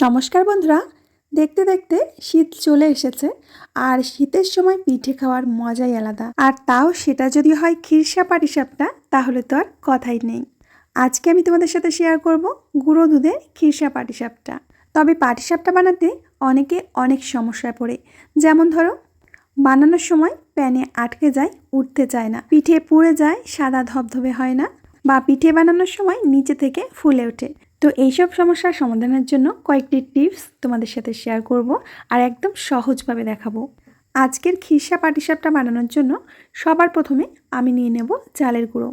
নমস্কার বন্ধুরা। দেখতে দেখতে শীত চলে এসেছে আর শীতের সময় পিঠে খাওয়ার মজাই আলাদা। আর তাও সেটা যদি হয় খিরসা পাটিসাপটা, তাহলে তো আর কথাই নেই। আজকে আমি তোমাদের সাথে শেয়ার করব গুঁড়ো দুধের খিরসা পাটিসাপটা। তবে পাটিসাপটা বানাতে অনেকে অনেক সমস্যায় পড়ে। যেমন ধরো, বানানোর সময় প্যানে আটকে যায়, উঠতে চায় না। পিঠে পুড়ে যায়, সাদা ধবধবে হয় না বা পিঠে বানানোর সময় নিচে থেকে ফুলে ওঠে। তো এইসব সমস্যার সমাধানের জন্য কয়েকটি টিপস তোমাদের সাথে শেয়ার করব আর একদম সহজভাবে দেখাবো। আজকের খিসা পাটিসাপটা বানানোর জন্য সবার প্রথমে আমি নিয়ে নেব চালের গুঁড়ো।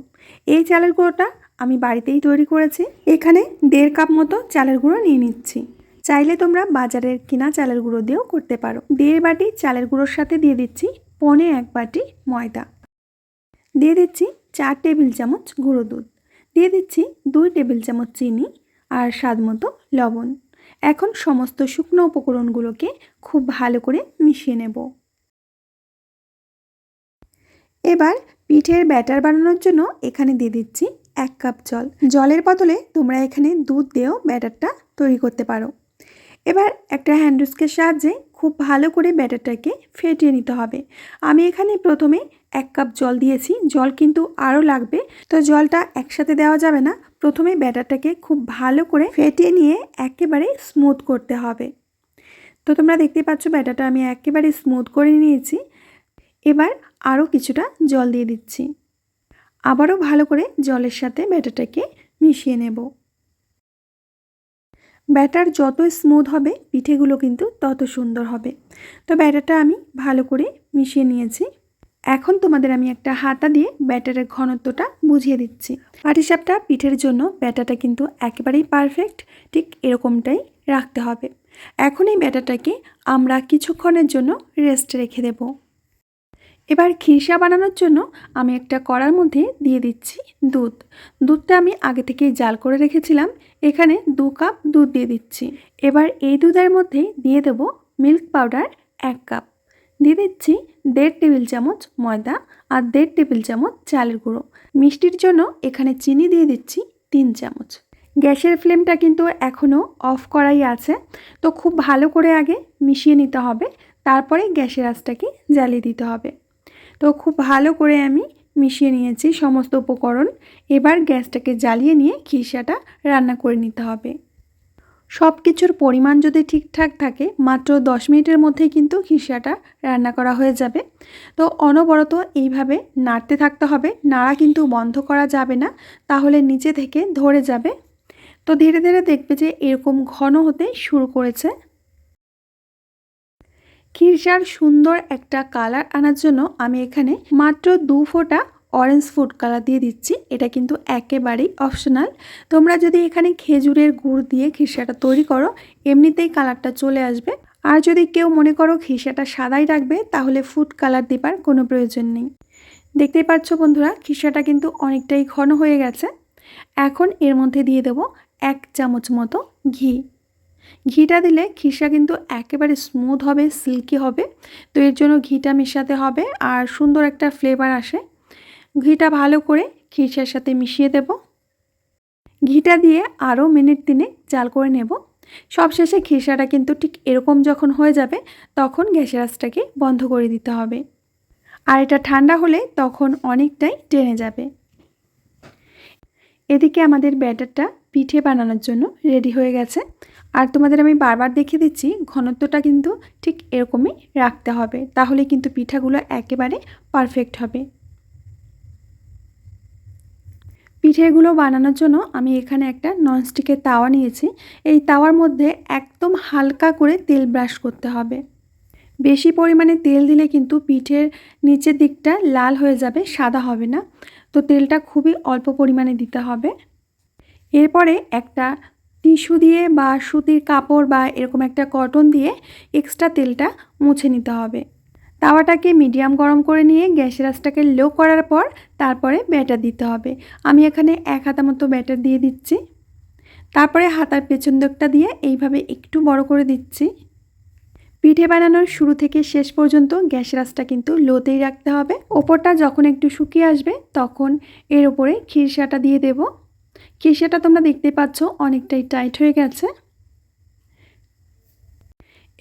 এই চালের গুঁড়োটা আমি বাড়িতেই তৈরি করেছি। এখানে দেড় কাপ মতো চালের গুঁড়ো নিয়ে নিচ্ছি। চাইলে তোমরা বাজারের কিনা চালের গুঁড়ো দিয়েও করতে পারো। দেড় বাটি চালের গুঁড়োর সাথে দিয়ে দিচ্ছি পনে এক বাটি ময়দা। দিয়ে দিচ্ছি চার টেবিল চামচ গুঁড়ো দুধ। দিয়ে দিচ্ছি দুই টেবিল চামচ চিনি। আর স্বাদ মতো লবণ। এখন সমস্ত শুকনো উপকরণগুলোকে খুব ভালো করে মিশিয়ে নেব। এবার পিঠের ব্যাটার বানানোর জন্য এখানে দিয়ে দিচ্ছি এক কাপ জল। জলের বদলে তোমরা এখানে দুধ দিয়েও ব্যাটারটা তৈরি করতে পারো। এবার একটা হ্যান্ডউস্কের সাহায্যে খুব ভালো করে ব্যাটারটাকে ফেটিয়ে নিতে হবে। আমি এখানে প্রথমে এক কাপ জল দিয়েছি, জল কিন্তু আরও লাগবে। তো জলটা একসাথে দেওয়া যাবে না, প্রথমে ব্যাটারটাকে খুব ভালো করে ফেটিয়ে নিয়ে একেবারে স্মুথ করতে হবে। তো তোমরা দেখতে পাচ্ছ ব্যাটারটা আমি একেবারে স্মুথ করে নিয়েছি। এবার আরও কিছুটা জল দিয়ে দিচ্ছি। আবারও ভালো করে জলের সাথে ব্যাটারটাকে মিশিয়ে নেব। ব্যাটার যত স্মুথ হবে, পিঠেগুলো কিন্তু তত সুন্দর হবে। তো ব্যাটারটা আমি ভালো করে মিশিয়ে নিয়েছি। এখন তোমাদের আমি একটা হাতা দিয়ে ব্যাটারের ঘনত্বটা বুঝিয়ে দিচ্ছি। পাটিসাপটা পিঠের জন্য ব্যাটারটা কিন্তু একেবারেই পারফেক্ট ঠিক এরকমটাই রাখতে হবে। এখন এই ব্যাটারটাকে আমরা কিছুক্ষণের জন্য রেস্টে রেখে দেব। এবার খিরসা বানানোর জন্য আমি একটা কড়ার মধ্যে দিয়ে দিচ্ছি দুধ। দুধটা আমি আগে থেকেই জাল করে রেখেছিলাম, এখানে দু কাপ দুধ দিয়ে দিচ্ছি। এবার এই দুধের মধ্যে দিয়ে দেব মিল্ক পাউডার এক কাপ। দিয়ে দিচ্ছি দেড় টেবিল চামচ ময়দা আর দেড় টেবিল চামচ চালের গুঁড়ো। মিষ্টির জন্য এখানে চিনি দিয়ে দিচ্ছি তিন চামচ। গ্যাসের ফ্লেমটা কিন্তু এখনও অফ করাই আছে, তো খুব ভালো করে আগে মিশিয়ে নিতে হবে, তারপরে গ্যাসের আঁচটাকে জ্বালিয়ে দিতে হবে। তো খুব ভালো করে আমি মিশিয়ে নিয়েছি সমস্ত উপকরণ। এবার গ্যাসটাকে জ্বালিয়ে নিয়ে খিরসাটা রান্না করে নিতে হবে। সব কিছুর পরিমাণ যদি ঠিকঠাক থাকে, মাত্র দশ মিনিটের মধ্যেই কিন্তু খিরসাটা রান্না করা হয়ে যাবে। তো অনবরত এইভাবে নাড়তে থাকতে হবে। নাড়া কিন্তু বন্ধ করা যাবে না, তাহলে নিচে থেকে ধরে যাবে। তো ধীরে ধীরে দেখবে যে এরকম ঘন হতে শুরু করেছে। খিরসার সুন্দর একটা কালার আনার জন্য আমি এখানে মাত্র দু ফোঁটা অরেঞ্জ ফুড কালার দিয়ে দিচ্ছি। এটা কিন্তু একেবারেই অপশনাল তোমরা যদি এখানে খেজুরের গুড় দিয়ে খিরসাটা তৈরি করো, এমনিতেই কালারটা চলে আসবে। আর যদি কেউ মনে করো খিরসাটা সাদাই রাখবে, তাহলে ফুড কালার দেবার কোনো প্রয়োজন নেই। দেখতেই পাচ্ছ বন্ধুরা, খিরসাটা কিন্তু অনেকটাই ঘন হয়ে গেছে। এখন এর মধ্যে দিয়ে দেব এক চামচ মতো ঘি। ঘিটা দিলে খিসা কিন্তু একেবারে স্মুথ হবে সিল্কি হবে। তো এর জন্য ঘিটা মেশাতে হবে আর সুন্দর একটা ফ্লেভার আসে। ঘিটা ভালো করে খিরসার সাথে মিশিয়ে দেব। ঘিটা দিয়ে আরও মিনিট দিনে চাল করে নেব। সবশেষে খিরসাটা কিন্তু ঠিক এরকম যখন হয়ে যাবে, তখন গ্যাসের আঁচটাকে বন্ধ করে দিতে হবে। আর এটা ঠান্ডা হলে তখন অনেকটাই টেনে যাবে। এদিকে আমাদের ব্যাটারটা পিঠে বানানোর জন্য রেডি হয়ে গেছে। আর তোমাদের আমি বারবার দেখিয়ে দিচ্ছি, ঘনত্বটা কিন্তু ঠিক এরকমই রাখতে হবে। তাহলে কিন্তু পিঠাগুলো একেবারে পারফেক্ট হবে। পিঠেগুলো বানানোর জন্য আমি এখানে একটা ননস্টিকের তাওয়া নিয়েছি। এই তাওয়ার মধ্যে একদম হালকা করে তেল ব্রাশ করতে হবে। বেশি পরিমাণে তেল দিলে কিন্তু পিঠের নিচের দিকটা লাল হয়ে যাবে, সাদা হবে না। তো তেলটা খুবই অল্প পরিমাণে দিতে হবে। এরপরে একটা টিস্যু দিয়ে বা সুতির কাপড় বা এরকম একটা কটন দিয়ে এক্সট্রা তেলটা মুছে নিতে হবে। তাওয়াটাকে মিডিয়াম গরম করে নিয়ে গ্যাসের আঁচটাকে লো করার পর তারপরে ব্যাটার দিতে হবে। আমি এখানে এক হাতা মতো ব্যাটার দিয়ে দিচ্ছি। তারপরে হাতার পেছন দিকটা দিয়ে এইভাবে একটু বড় করে দিচ্ছি। পিঠে বানানোর শুরু থেকে শেষ পর্যন্ত গ্যাসের আঁচটা কিন্তু লোতেই রাখতে হবে। ওপরটা যখন একটু শুকিয়ে আসবে তখন এর ওপরে খিরসাটা দিয়ে দেব। খিরসাটা তোমরা দেখতে পাচ্ছ, অনেকটাই টাইট হয়ে গেছে।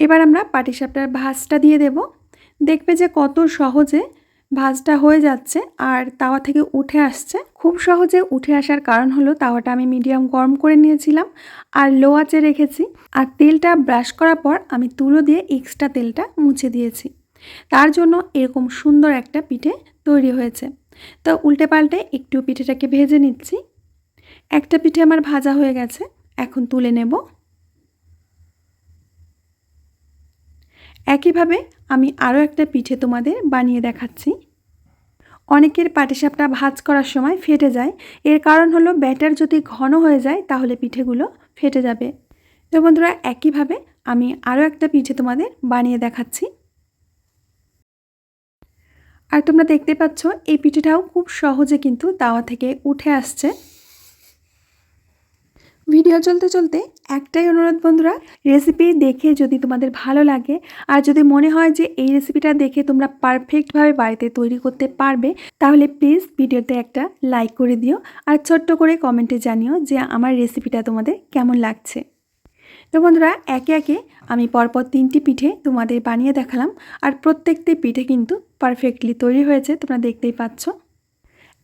এবার আমরা পাটিসাপটার ভাজটা দিয়ে দেব। দেখবে যে কত সহজে ভাজটা হয়ে যাচ্ছে আর তাওয়া থেকে উঠে আসছে। খুব সহজে উঠে আসার কারণ হলো তাওয়াটা আমি মিডিয়াম গরম করে নিয়েছিলাম আর লো আঁচে রেখেছি। আর তেলটা ব্রাশ করার পর আমি তুলো দিয়ে এক্সট্রা তেলটা মুছে দিয়েছি। তার জন্য এরকম সুন্দর একটা পিঠে তৈরি হয়েছে। তো উল্টে পাল্টে একটু পিঠেটাকে ভেজে নিচ্ছি। একটা পিঠে আমার ভাজা হয়ে গেছে, এখন তুলে নেব। একইভাবে আমি আরও একটা পিঠে তোমাদের বানিয়ে দেখাচ্ছি। অনেকের পাটিসাপটা ভাজ করার সময় ফেটে যায়। এর কারণ হলো ব্যাটার যদি ঘন হয়ে যায়, তাহলে পিঠেগুলো ফেটে যাবে। তো বন্ধুরা, একইভাবে আমি আরও একটা পিঠে তোমাদের বানিয়ে দেখাচ্ছি। আর তোমরা দেখতে পাচ্ছ, এই পিঠেটাও খুব সহজে কিন্তু তাওয়া থেকে উঠে আসছে। ভিডিও চলতে চলতে একটাই অনুরোধ বন্ধুরা রেসিপি দেখে যদি তোমাদের ভালো লাগে, আর যদি মনে হয় যে এই রেসিপিটা দেখে তোমরা পারফেক্টভাবে বাড়িতে তৈরি করতে পারবে, তাহলে প্লিজ ভিডিওতে একটা লাইক করে দিও, আর ছোট্ট করে কমেন্টে জানিও যে আমার রেসিপিটা তোমাদের কেমন লাগছে। তো বন্ধুরা, একে একে আমি পরপর তিনটি পিঠে তোমাদের বানিয়ে দেখালাম, আর প্রত্যেকটি পিঠে কিন্তু পারফেক্টলি তৈরি হয়েছে, তোমরা দেখতেই পাচ্ছ।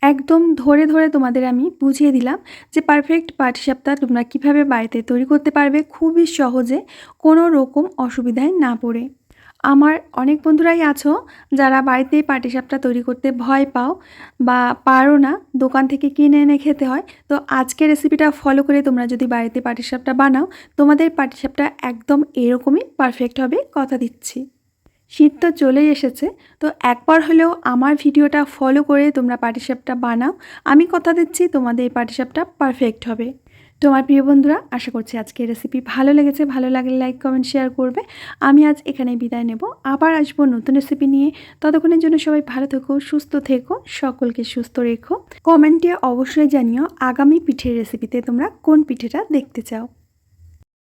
একদম ধরে ধরে তোমাদের আমি বুঝিয়ে দিলাম যে পারফেক্ট পাটিসাপটা তোমরা কীভাবে বাড়িতে তৈরি করতে পারবে খুবই সহজে কোনো রকম অসুবিধায় না পড়ে। আমার অনেক বন্ধুরাই আছো যারা বাড়িতে পাটিসাপটা তৈরি করতে ভয় পাও বা পারো না দোকান থেকে কিনে এনে খেতে হয়, তো আজকের রেসিপিটা ফলো করে তোমরা যদি বাড়িতে পাটিসাপটা বানাও, তোমাদের পাটিসাপটা একদম এরকমই পারফেক্ট হবে, কথা দিচ্ছি। শীত তো চলেই এসেছে, তো একবার হলেও আমার ভিডিওটা ফলো করে তোমরা পাটিসাপটা বানাও। আমি কথা দিচ্ছি, তোমাদের এই পাটিসাপটা পারফেক্ট হবে। তোমার প্রিয় বন্ধুরা, আশা করছি আজকে রেসিপি ভালো লেগেছে। ভালো লাগলে লাইক কমেন্ট শেয়ার করবে। আমি আজ এখানে বিদায় নেব। আবার আসব নতুন রেসিপি নিয়ে। ততক্ষণের জন্য সবাই ভালো থেকো, সুস্থ থেকো, সকলকে সুস্থ রেখো। কমেন্টে অবশ্যই জানিও আগামী পিঠের রেসিপিতে তোমরা কোন পিঠেটা দেখতে চাও।